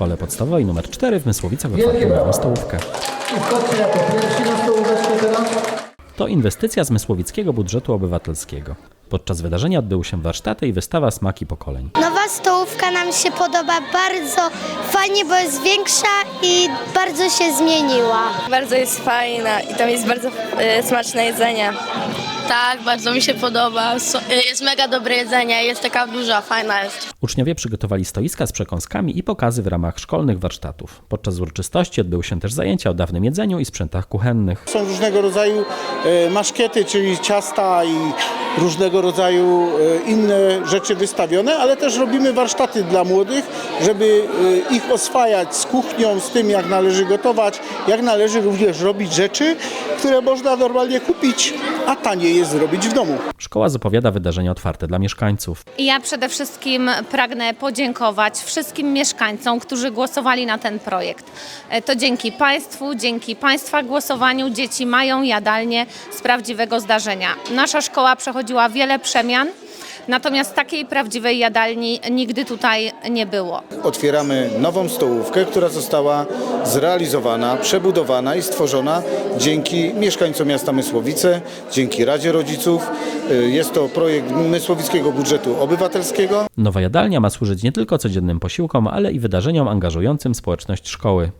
szkole podstawowej nr 4 w Mysłowicach otwarto nową stołówkę. Jako pierwsi na stołóweczkę teraz. To inwestycja z mysłowickiego budżetu obywatelskiego. Podczas wydarzenia odbyły się warsztaty i wystawa smaki pokoleń. Nowa stołówka nam się podoba bardzo fajnie, bo jest większa i bardzo się zmieniła. Bardzo jest fajna i tam jest bardzo e, smaczne jedzenie. Tak, bardzo mi się podoba. So- Jest mega dobre jedzenie, jest taka duża, fajna jest. Uczniowie przygotowali stoiska z przekąskami i pokazy w ramach szkolnych warsztatów. Podczas uroczystości odbyły się też zajęcia o dawnym jedzeniu i sprzętach kuchennych. Są różnego rodzaju e, maszkiety, czyli ciasta i różnego rodzaju e, inne rzeczy wystawione, ale też robimy warsztaty dla młodych, żeby e, ich oswajać z kuchnią, z tym jak należy gotować, jak należy również robić rzeczy, które można normalnie kupić, a taniej jest zrobić w domu. Szkoła zapowiada wydarzenia otwarte dla mieszkańców. Ja przede wszystkim pragnę podziękować wszystkim mieszkańcom, którzy głosowali na ten projekt. E, To dzięki Państwu, dzięki Państwa głosowaniu dzieci mają jadalnię z prawdziwego zdarzenia. Nasza szkoła przechodziła wiele przemian, natomiast takiej prawdziwej jadalni nigdy tutaj nie było. otwieramy nową stołówkę, która została zrealizowana, przebudowana i stworzona dzięki mieszkańcom miasta Mysłowice, dzięki Radzie Rodziców. Y, Jest to projekt Mysłowickiego Budżetu Obywatelskiego. Nowa jadalnia ma służyć nie tylko codziennym posiłkom, ale i wydarzeniom angażującym społeczność szkoły.